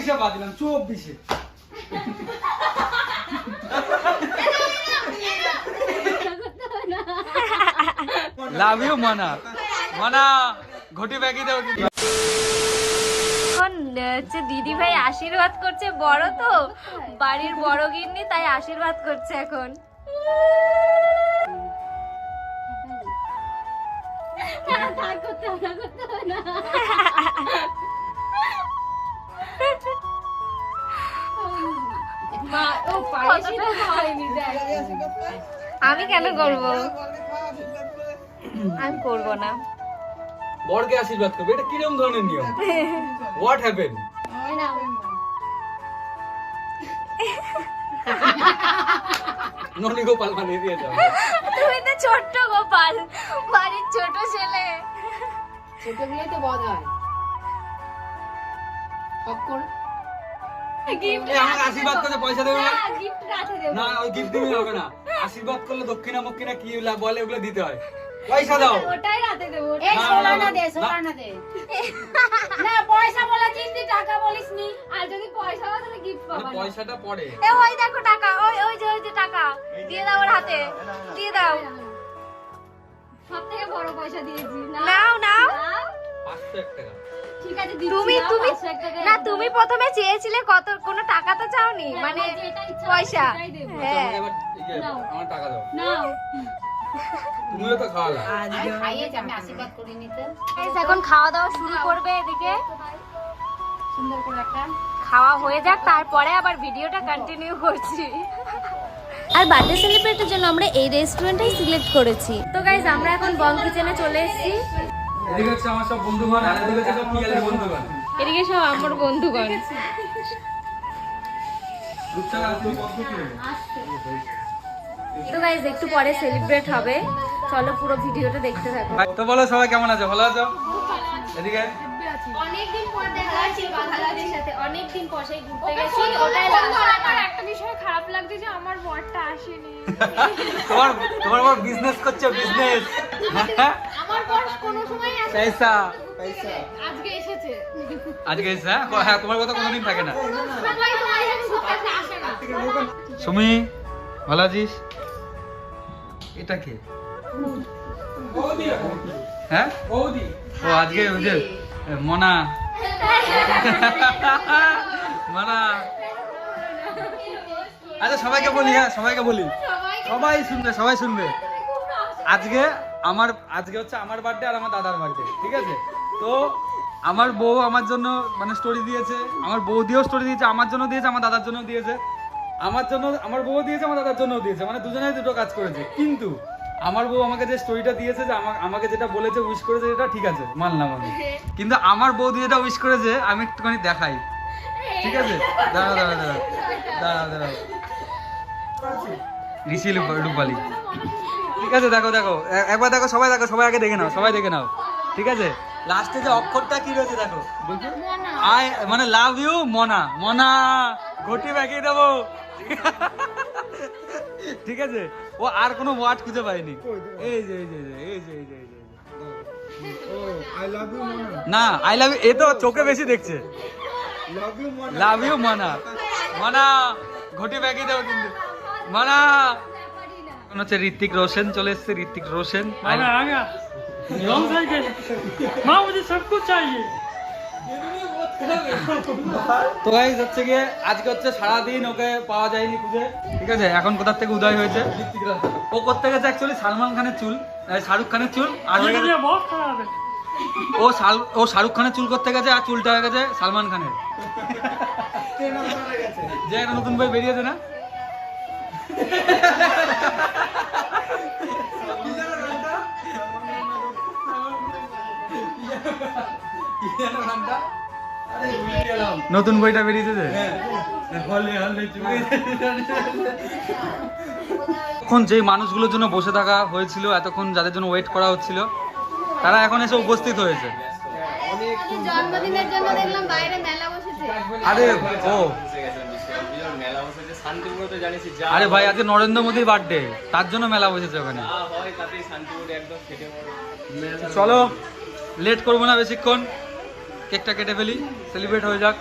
চব্বিশে বাঁধলাম চব্বিশে। Love you মানা মানা ঘটি ব্যাগি দাও এখন হচ্ছে দিদি ভাই আশীর্বাদ করছে বড় তো। বাড়ির বড় গিন্নি তাই আশীর্বাদ করছে এখন। আমি কেন করব? আমি করব না। বরকে আশীর্বাদ করবে। এটা কীরকম ধরনের নিয়ম? হোয়াট হ্যাপেন ননি গোপাল মানে দিয়ে যাও। তুমি তো ছোট্ট গোপাল বাড়ির ছোট ছেলে। ছোটগুলোই তো বধ হয়। পপকর্ন আমাকে আশীর্বাদ করতে পয়সা দেবে না? গিফট দেবো। না ওই গিফট দিবি হবে না। আশীর্বাদ করলে দক্ষিণা মক্ষিণা কি বলে ওগুলো দিতে হয়। পয়সা দাও। ওটাই রাতে দেবো এই সোনা না, দে সোনা না। দে। না পয়সা বলা চিন্তি টাকা বলিস নি আর যদি পয়সা হয় তাহলে গিফট পাবা না। পয়সাটা পড়ে। এ ওই দেখো টাকা ওই ওই যে ওই যে টাকা। দিয়ে দাও ওর হাতে দিয়ে দাও। সব থেকে বড় পয়সা দিয়েছি না? নাও নাও। টাকা। ঠিক আছে দিচ্ছি তুমি তুমি না তুমি প্রথমে চেয়েছিলে কত কোনো টাকা তো চাওনি হ্যাঁ, মানে পয়সা। হ্যাঁ। আমার টাকা দাও। নাও। তুমিও তো খাওয়ালা আমি আমি আশীর্বাদ করি নিতে। এখন খাওয়া দাওয়া শুরু করবে এদিকে। সুন্দর করে একটা। খাওয়া হয়ে যাক তারপরে আবার ভিডিওটা কন্টিনিউ করছি। আর বার্থডে সেলিব্রেটের জন্য আমরা এই রেস্টুরেন্টটাই সিলেক্ট করেছি। তো গাইজ আমরা এখন বং কিচেনে চলে এসেছি। এদিকে হচ্ছে আমার সব বন্ধুগণ আর এদিকে হচ্ছে সব পিয়ালের বন্ধুগণ। এদিকে সব আমার বন্ধুগণ। রূপসার আর কত কি নেবে? তো গাইজ একটু পরে সেলিব্রেট হবে। চলো পুরো ভিডিওটা দেখতে থাকো। তো বলো সবাই কেমন আছো? ভালো আছো? এদিকে? অনেকদিন পর দেখা হচ্ছে বাঙালিদের সাথে অনেকদিন পর সেই ঘুরতে গেছি। ওটাই আমার একটা বিষয় খারাপ লাগছে যে আমার বরটা আসেনি। তোমার তোমার বড় বিজনেস করছে বিজনেস আমার বর কোনো সময় আসে পয়সা আজকে এসেছে। আজকে এসে হ্যাঁ? হ্যাঁ তোমার কথা কোনোদিন থাকে না। তোমার আসে না। সুমি ভালো আছিস? এটা কে? হ্যাঁ? ও আজকে ওই যে মনা। মনা। আচ্ছা সবাইকে বলি হ্যাঁ সবাইকে বলি। সবাই শুনবে সবাই শুনবে। আজকে আমার আজকে হচ্ছে আমার বার্থডে আর আমার দাদার বার্থডে ঠিক আছে? তো আমার বউ আমার জন্য মানে স্টোরি দিয়েছে। আমার বউ দিয়েও স্টোরি দিয়েছে আমার জন্য দিয়েছে আমার দাদার জন্য দিয়েছে। আমার জন্য আমার বউ দিয়েছে আমার দাদার জন্য দিয়েছে। মানে দুজনেই দুটো কাজ করেছে। কিন্তু আমার বউ আমাকে যে স্টোরিটা দিয়েছে যে আমা- আমাকে যেটা বলেছে উইশ করেছে যেটা ঠিক আছে মানলাম আমি। কিন্তু আমার বৌদি যেটা উইশ করেছে আমি একটুখানি দেখাই। ঠিক আছে? দাঁড়াও দাঁড়াও দাঁড়াও। দাঁড়াও দাঁড়াও। ঋষি রূপা- রূপালী। ঠিক আছে দেখো দেখো। একবার দেখো সবাই দেখো সবাই আগে দেখে নাও সবাই দেখে নাও। ঠিক আছে? লাস্টে যে অক্ষরটা কি রয়েছে দেখো? আই মানে লাভ ইউ মনা। মনা ঘটি বাকিয়ে দেবো। ঠিক আছে? ও আর কোনো ওয়ার্ড খুঁজে পায়নি। এই যে এই যে এই যে এই যে না আই লাভ ইউ এ তো চোখে বেশি দেখছে। লাভ ইউ মানা মানা ঘটি ব্যাগে দাও কিন্তু। মানা মনে হচ্ছে ঋত্বিক রোশন চলে এসছে ঋত্বিক রোশন। লং সাইকেল মা মুঝে সব কিছু চাইয়ে তো গাইজ হচ্ছে গিয়ে আজকে হচ্ছে সারাদিন ওকে পাওয়া যায়নি খুঁজে ঠিক আছে? এখন কোথার থেকে উদয় হয়েছে? ও করতে গেছে অ্যাকচুয়ালি সালমান খানের চুল শাহরুখ খানের চুল? আর ও শাল ও শাহরুখ খানের চুল করতে গেছে? আর চুলটা হয়ে গেছে সালমান খানের। যে একটা নতুন বই বেরিয়েছে না? কি নামটা? নতুন বইটা বেরিয়েছে যে? এখন যেই মানুষগুলোর জন্য বসে থাকা হয়েছিল এতক্ষণ যাদের জন্য ওয়েট করা হচ্ছিল তারা এখন এসে উপস্থিত হয়েছে। জন্মদিনের জন্য দেখলাম বাইরে মেলা বসেছে। আরে ও। মেলা বসেছে শান্তিপুরে তো জানিস যা আরে ভাই আজকে নরেন্দ্র মোদীর বার্থডে তার জন্য মেলা বসেছে ওখানে। হয় তাতেই শান্তিপুরে একদম ফেটে পড়ে। চলো লেট করব না বেশিক্ষণ। কেকটা কেটে ফেলি সেলিব্রেট হয়ে যাক।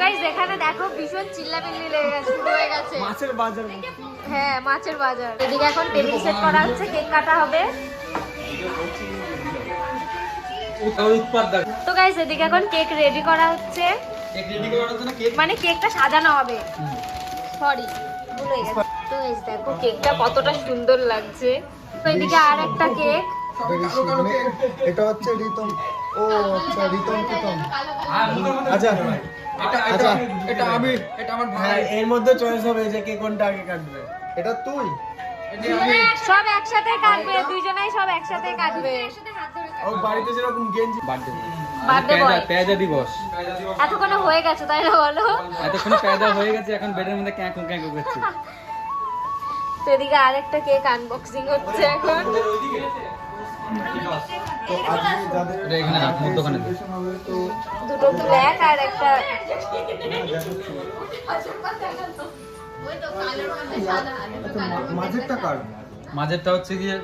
গাইস এখানে দেখো ভীষণ চিল্লামিল্লি লেগে গেছে শুরু হয়ে গেছে। মাছের বাজার। হ্যাঁ মাছের বাজার। এদিকে এখন টেবিল সেট করা হচ্ছে কেক কাটা হবে। তো গাইস এদিকে এখন কেক রেডি করা হচ্ছে। কেক রেডি করার জন্য কেক মানে কেকটা সাজানো হবে। সরি ভুলে গেছি। তো গাইস দেখো কেকটা কতটা সুন্দর লাগছে। তো এদিকে আর একটা কেক। এটা হচ্ছে রিতম। ও আচ্ছা রিতম আচ্ছা এটা আচ্ছা। এটা এটা আমি এটা আমার ভাই। হ্যাঁ এর মধ্যে চয়েস হবে যে কে কোনটা আগে কাটবে। এটা তুই। সব একসাথে কাটবে দুইজনাই সব একসাথে কাটবে। ও বাড়িতে যেরকম গেঞ্জি। বার্থডে দিবস। এতক্ষণে হয়ে গেছে তাই না বলো? এতক্ষণ হয়ে গেছে এখন বেডের মধ্যে ক্যাঁকু ক্যাঁকু করছে। তো এদিকে আরেকটা কেক আনবক্সিং হচ্ছে এখন। তো আজকে যাদের এখানে দুটো ব্ল্যাক আর একটা মাঝেরটা কার? মাঝেরটা হচ্ছে গিয়ে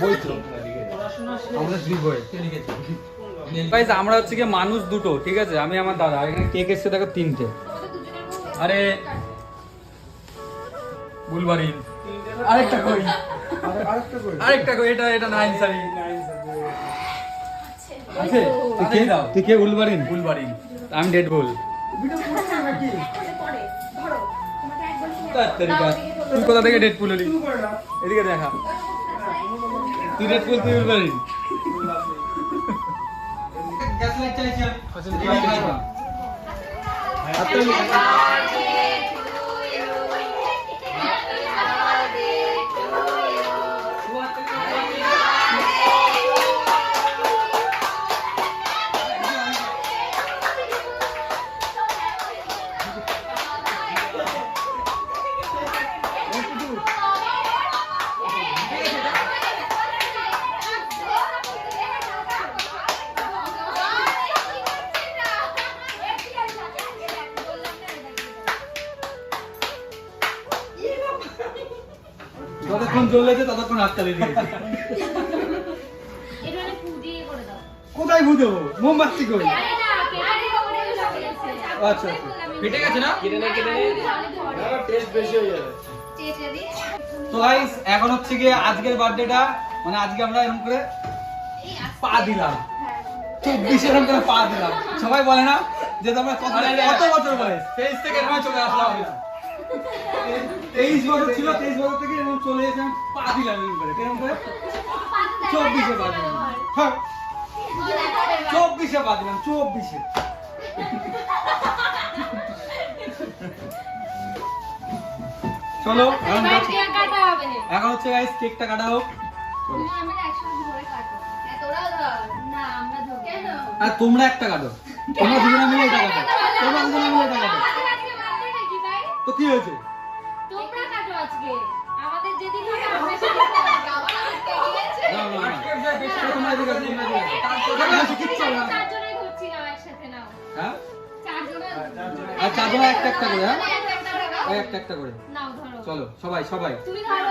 দুই বই। আমরা হচ্ছে গিয়ে মানুষ দুটো ঠিক আছে? আমি আমার দাদা এখানে কেক এসছে দেখো তিনটে। আরে বুলবাড়ি আরেকটা কই? আরেকটা কই? এটা এটা নাইন সারি। আছে তুই কে দাও। তুই কে বুলবাড়িন বুলবাড়িন আমি ডেড বুল। তুই কোথা থেকে ডেড পুল হলি? এদিকে দেখা। তুই ডেড পুল তুই গ্যাস লাইট চাইছি যতক্ষণ জ্বলেছে ততক্ষণ হাততালি দিয়েছে এটা মানে দাও। কোথায় ভূ দেবো? মোমবাতি কই? না কেটে করে দাও আচ্ছা আচ্ছা। ফেটে গেছে না? টেস্ট বেশি হয়ে যাবে। তো গাইস এখন হচ্ছে গিয়ে আজকের বার্থডেটা মানে আজকে আমরা এরকম করে পা দিলাম। চব্বিশ এরকম করে পা দিলাম। সবাই বলে না যে তোমরা কত কত বছর বয়স? তেইশ থেকে চলে আসলাম। তেইশ বছর ছিল তেইশ বছর থেকে চলে এসে পা দিলাম করে? চব্বিশে পা দিলাম। হ্যাঁ, চব্বিশে পা দিলাম চব্বিশে। চলো এখন হচ্ছে গাইস কেকটা কাটা হোক। আর তোমরা একটা কাটো। তোমরা দুজনে মিলে এটা কাটো। তোমরা দুজনে মিলে এটা কাটো। তো কি হয়েছে? তোমরা কাটো আজকে। যেদিন হবে আমরা সেদিন গিয়েছে। তোমরা তোমরা না। একসাথে নাও হ্যাঁ? চারজনে আর চারজনে একটা একটা করে হ্যাঁ একটা একটা করে নাও। ওই একটা একটা করে নাও ধরো চলো সবাই সবাই তুমি ধরো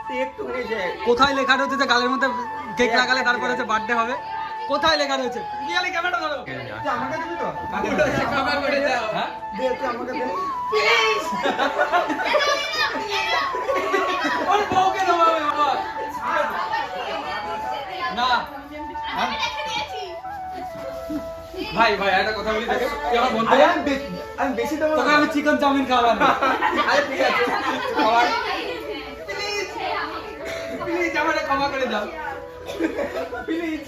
একটু কোথায় লেখা রয়েছে যে গালের মধ্যে কেক লাগালে তারপরে হচ্ছে বার্থডে হবে? কোথায় লেখা রয়েছে? রিয়ালি ক্যামেরা ধরো। আমাকে দিবি তো? হ্যাঁ? দে তুই আমাকে দে। ওর বউকে দেবো আমি বাবা। না। হ্যাঁ? ভাই ভাই একটা কথা বলি দেখে তুই আমার বন্ধু আমি বেশি আমি দেবো তোকে আমি চিকেন চাউমিন খাওয়াবো। আরে ঠিক আছে। আমাকে ক্ষমা করে দাও। প্লিজ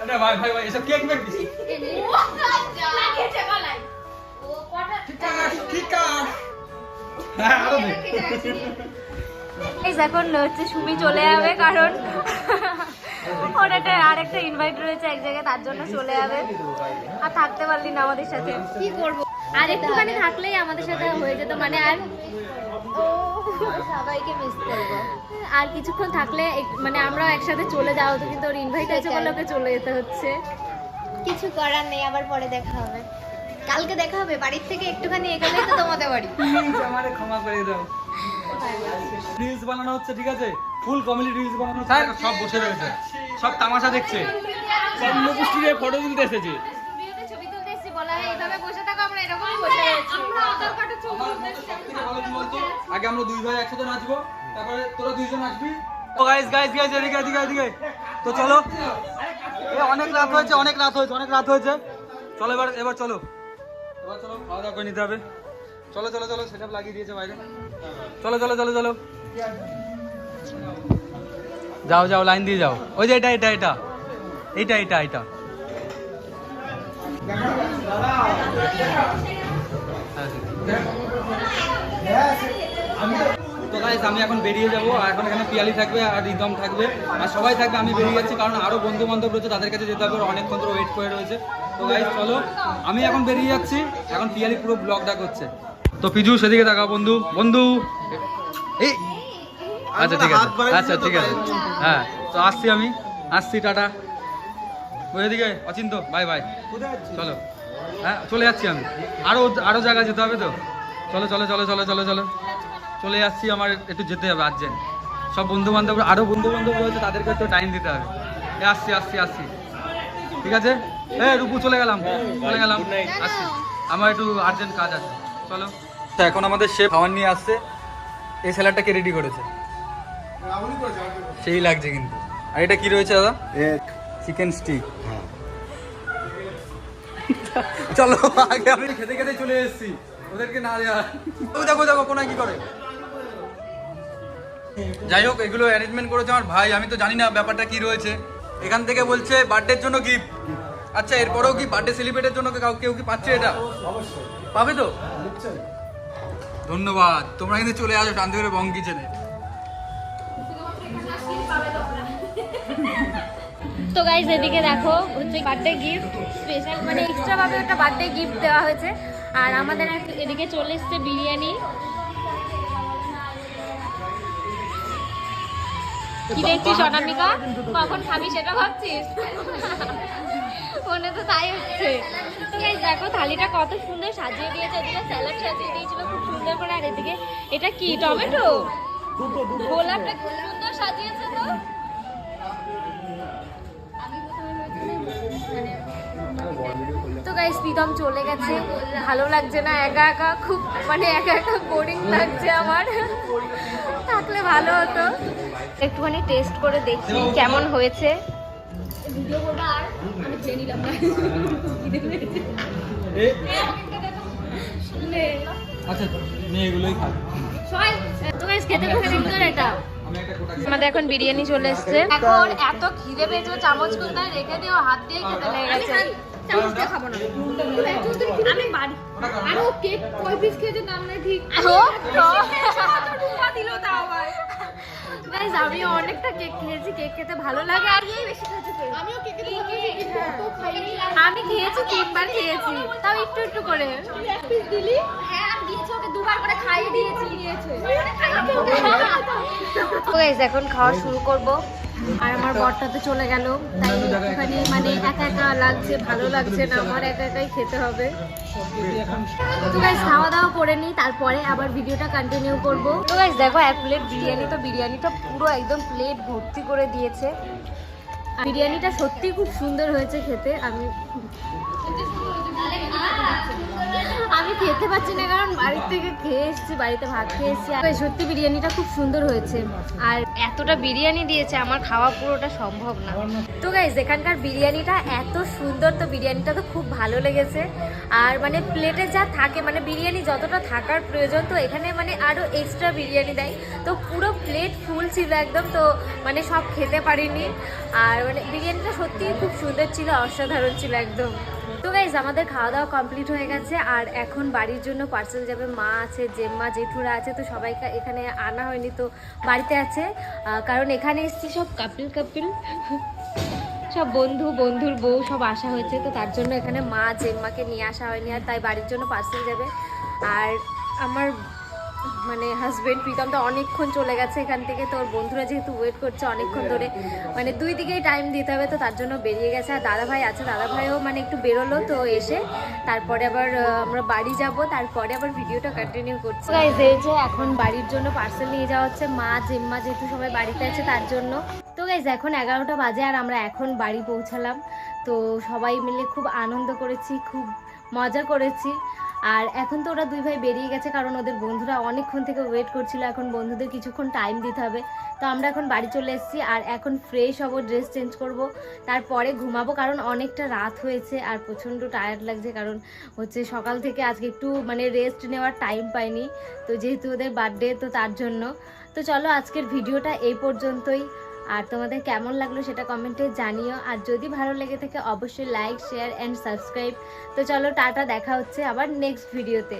আরে ভাই ভাই ভাই এসব কেক মেক দিস লাগিয়েছে গলায় হ্যাঁ আরও দে। Guys, এখন হচ্ছে সুমি চলে যাবে কারণ ওর একটা আর একটা ইনভাইট রয়েছে এক জায়গায় তার জন্য চলে যাবে। আর থাকতে পারলি না আমাদের সাথে। কি করব? আর একটুখানি থাকলেই আমাদের সাথে হয়ে যেত মানে আর সবাইকে মিস করব। আর কিছুক্ষণ থাকলে মানে আমরা একসাথে চলে যাওয়া হতো কিন্তু ওর ইনভাইট আছে বলে ওকে চলে যেতে হচ্ছে। কিছু করার নেই আবার পরে দেখা হবে। কালকে দেখা হবে বাড়ির থেকে একটুখানি এগোলেই তো তোমাদের বাড়ি। প্লিজ আমারে ক্ষমা করে দাও। রিলস বানানো হচ্ছে ঠিক আছে? ফুল কমেডি রিলস বানানো স্যার সব বসে রয়েছে। সব তামাশা দেখছে। সব মুখুষ্টিরে ফটো তুলতে এসেছে। ভিডিওতে ছবি তুলতে এসেছি বলা হয় এইভাবে বসে থাকো আগে আমরা দুই ভাই একসাথে নাচবো, তারপরে তোরা দুইজন তো গাইস গাইস গাইস এদিকে এদিকে এদিকে। তো চলো। অনেক রাত হয়েছে, অনেক রাত হয়েছে, অনেক রাত হয়েছে। চলো এবার এবার চলো। এবার চলো, খাওয়া দাওয়া করে নিতে হবে। চলো চলো চলো সেটআপ লাগিয়ে দিয়েছে বাইরে। চলো চলো চলো চলো। যাও যাও লাইন দিয়ে যাও। ওই যে এটা এটা এটা। এইটা এইটা এইটা তো আমি এখন বেরিয়ে যাব আর এখন এখানে পিয়ালি থাকবে আর রিদম থাকবে। আর সবাই থাকবে আমি বেরিয়ে যাচ্ছি কারণ আরও বন্ধু বান্ধব রয়েছে তাদের কাছে যেতে হবে অনেকক্ষণ ধরে ওয়েট করে রয়েছে। তো গাইস চলো আমি এখন বেরিয়ে যাচ্ছি এখন পিয়ালি পুরো ব্লগটা করছে তো পিজু সেদিকে তাকাও বন্ধু। বন্ধু! এই! আচ্ছা ঠিক আছে। আচ্ছা ঠিক আছে। হ্যাঁ তো আসছি আমি। আসছি টাটা। ওই এদিকে অচিন্ত বাই বাই চলো। হ্যাঁ চলে যাচ্ছি আমি। আরও আরও জায়গায় যেতে হবে তো? চলো চলো চলো চলো চলো চলো। চলে যাচ্ছি আমার একটু যেতে হবে আর্জেন্ট সব বন্ধু বান্ধব আরও বন্ধু বান্ধব রয়েছে তাদেরকে একটু টাইম দিতে হবে। এ, আসছি আসছি আসছি। ঠিক আছে? হ্যাঁ রূপু চলে গেলাম। চলে গেলাম। আসছি। আমার একটু আর্জেন্ট কাজ আছে। চলো। তো এখন আমাদের শেফ খাবার নিয়ে আসছে। এই স্যালাডটাকে রেডি করেছে? সেই লাগছে কিন্তু। আর এটা কি রয়েছে দাদা? চিকেন স্টিক চলো আগে আমি খেতে খেতে চলে এসেছি। ওদেরকে না দেওয়া দেখো দেখো কোনায় কি করে? যাই হোক এগুলো অ্যারেঞ্জমেন্ট করেছে আমার ভাই আমি তো জানি না ব্যাপারটা কি রয়েছে। এখান থেকে বলছে বার্থডের জন্য গিফট আচ্ছা এরপরেও কি বার্থডে সেলিব্রেটের জন্য কাউ- কি পাচ্ছে এটা? পাবে তো? ধন্যবাদ। তোমরা কিন্তু চলে আসো শান্তি করে বং তো গাইজ এদিকে দেখো, হচ্ছে বার্থডে গিফট স্পেশাল মানে এক্সট্রা ভাবে একটা বার্থডে গিফট দেওয়া হয়েছে। আর আমাদের এদিকে চলে এসছে বিরিয়ানি। কি দেখছিস, অনামিকা? কখন খাবি সেটা ভাবছিস? মনে তো তাই হচ্ছে। দেখো, থালিটা কত সুন্দর সাজিয়ে দিয়েছে, এদিকে স্যালাড সাজিয়ে দিয়েছিল, খুব সুন্দর করে। আর এদিকে, এটা কি, টমেটো? গোলাপটা সুন্দর সাজিয়েছে। গাইস প্রীতম চলে গেছে। ভালো লাগছে না একা একা খুব মানে একা একা বোরিং লাগছে আমার। থাকলে ভালো হতো। একটুখানি টেস্ট করে দেখি কেমন হয়েছে। ভিডিও করব আর আমি খেয়ে নিলাম না। আচ্ছা আমাদের এখন বিরিয়ানি চলে এসছে। এখন এত খিদে পেয়েছে চামচ কোথায় রেখে দিও হাত দিয়ে খেতে লেগে গেছে। চামচ দিয়ে খাব না। আমি বাড়ি আরে ও কেক কয় পিস খেয়েছে নাম নাই ঠিক। ও দিল তাও আবার। গাইস আমি অনেকটা কেক খেয়েছি কেক খেতে ভালো লাগে আর এই বেশি খেয়েছি কেক। আমিও কেকে আমি খেয়েছি তিনবার খেয়েছি। তাও একটু একটু করে। দিলি? হ্যাঁ আমি দিয়েছি ওকে দুবার করে খাইয়ে দিয়েছি। এখন খাওয়া শুরু করব। আর আমার বরটা তো চলে গেল, তাই একটুখানি মানে একা একা লাগছে, ভালো লাগছে না, আমার একা একাই খেতে হবে। তো গাইস খাওয়া দাওয়া করে নিই, তারপরে আবার ভিডিওটা কন্টিনিউ করব। তো গাইজ দেখো, এক প্লেট বিরিয়ানি তো, বিরিয়ানিটা পুরো একদম প্লেট ভর্তি করে দিয়েছে। বিরিয়ানিটা সত্যি খুব সুন্দর হয়েছে খেতে, আমি আমি খেতে পাচ্ছি না, কারণ বাড়ির থেকে খেয়ে এসেছি, বাড়িতে ভাত খেয়ে এসেছি। আর সত্যি বিরিয়ানিটা খুব সুন্দর হয়েছে। আর এতটা বিরিয়ানি দিয়েছে, আমার খাওয়া পুরোটা সম্ভব না। তো গাইজ এখানকার বিরিয়ানিটা এত সুন্দর, তো বিরিয়ানিটা তো খুব ভালো লেগেছে। আর মানে প্লেটে যা থাকে মানে বিরিয়ানি যতটা থাকার প্রয়োজন, তো এখানে মানে আরও এক্সট্রা বিরিয়ানি দেয়। তো পুরো প্লেট ফুল ছিল একদম, তো মানে সব খেতে পারিনি। আর মানে বিরিয়ানিটা সত্যিই খুব সুন্দর ছিল, অসাধারণ ছিল একদম। তো গাইজ আমাদের খাওয়া দাওয়া কমপ্লিট হয়ে গেছে। আর এখন বাড়ির জন্য পার্সেল যাবে, মা আছে, জেম্মা, জেঠুরা আছে, তো সবাইকে এখানে আনা হয়নি, তো বাড়িতে আছে। কারণ এখানে এসছি সব কাপিল কাপিল সব বন্ধু, বন্ধুর বউ, সব আসা হয়েছে, তো তার জন্য এখানে মা, জেম্মাকে নিয়ে আসা হয়নি, আর তাই বাড়ির জন্য পার্সেল যাবে। আর আমার মানে হাজবেন্ড প্রীতম তো অনেকক্ষণ চলে গেছে এখান থেকে। তোর বন্ধুরা যেহেতু ওয়েট করছে অনেকক্ষণ ধরে। মানে দুই দিকেই টাইম দিতে হবে তো তার জন্য বেরিয়ে গেছে। আর দাদা ভাই আছে দাদা ভাইও মানে একটু বেরোলো তো এসে। তারপরে আবার আমরা বাড়ি যাব তারপরে আবার ভিডিওটা কন্টিনিউ করছি। এই যে এখন বাড়ির জন্য পার্সেল নিয়ে যাওয়া হচ্ছে মা জেম্মা যেহেতু সবাই বাড়িতে আছে তার জন্য। তো গাইজ এখন এগারোটা বাজে আর আমরা এখন বাড়ি পৌঁছালাম। তো সবাই মিলে খুব আনন্দ করেছি খুব মজা করেছি। আর এখন তো ওরা দুই ভাই বেরিয়ে গেছে, কারণ ওদের বন্ধুরা অনেকক্ষণ থেকে ওয়েট করছিল, এখন বন্ধুদের কিছুক্ষণ টাইম দিতে হবে। তো আমরা এখন বাড়ি চলে এসেছি আর এখন ফ্রেশ হব ড্রেস চেঞ্জ করব, তারপরে ঘুমাবো, কারণ অনেকটা রাত হয়েছে আর প্রচণ্ড টায়ার্ড লাগছে, কারণ হচ্ছে সকাল থেকে আজকে একটু মানে রেস্ট নেওয়ার টাইম পাইনি। তো যেহেতু ওদের বার্থডে তো তার জন্য। তো চলো আজকের ভিডিওটা এই পর্যন্তই। আর তোমাদের কেমন লাগল সেটা কমেন্টে জানিও। আর যদি ভালো লেগে থাকে, অবশ্যই লাইক শেয়ার অ্যান্ড সাবস্ক্রাইব তো চলো, টাটা, দেখা হচ্ছে আবার নেক্সট ভিডিওতে